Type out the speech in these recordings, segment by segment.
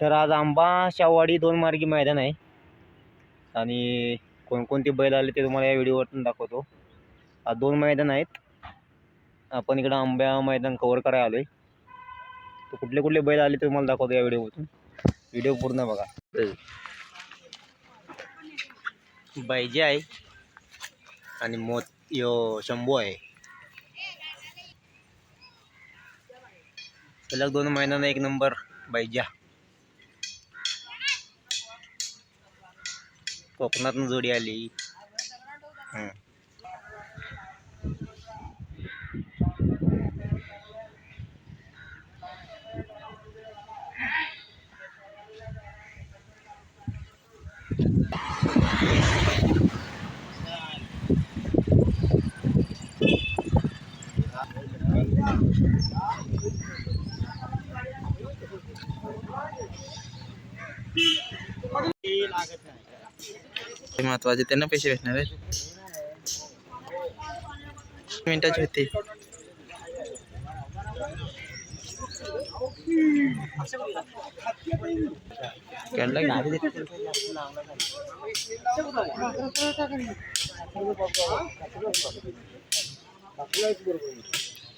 तर आज आंबा शावाडी दोन मार्गी मैदान आहे. आणि कोणकोणते बैल आले ते तुम्हाला या व्हिडिओवरतून दाखवतो. आज दोन मैदान आहेत. आपण इकडं आंब्या मैदान कवर करायला आलो आहे तर कुठले कुठले बैल आले ते तुम्हाला दाखवतो या व्हिडिओवरतून. व्हिडिओ पूर्ण बघा. बैजे आहे. आणि मोत यो शंभू आहे. सलग दोन महिन्यानं एक नंबर बैजा कोकणातून जोडी आली हं. हे महत्वाचे त्यांना पैसे भेटणार आहेत मिनिटाची होती कॅडला गाडी घे. देते.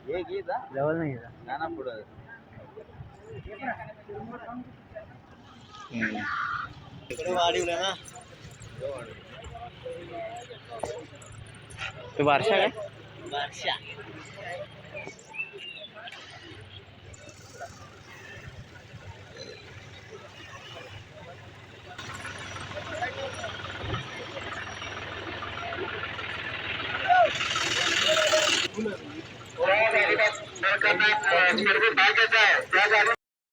हम्म। हाँ। ये गीत था लेवल नहीं था गाना पूरा। तो वर्षा है। वर्षा बारशा सर्व भागाचा आहे. त्या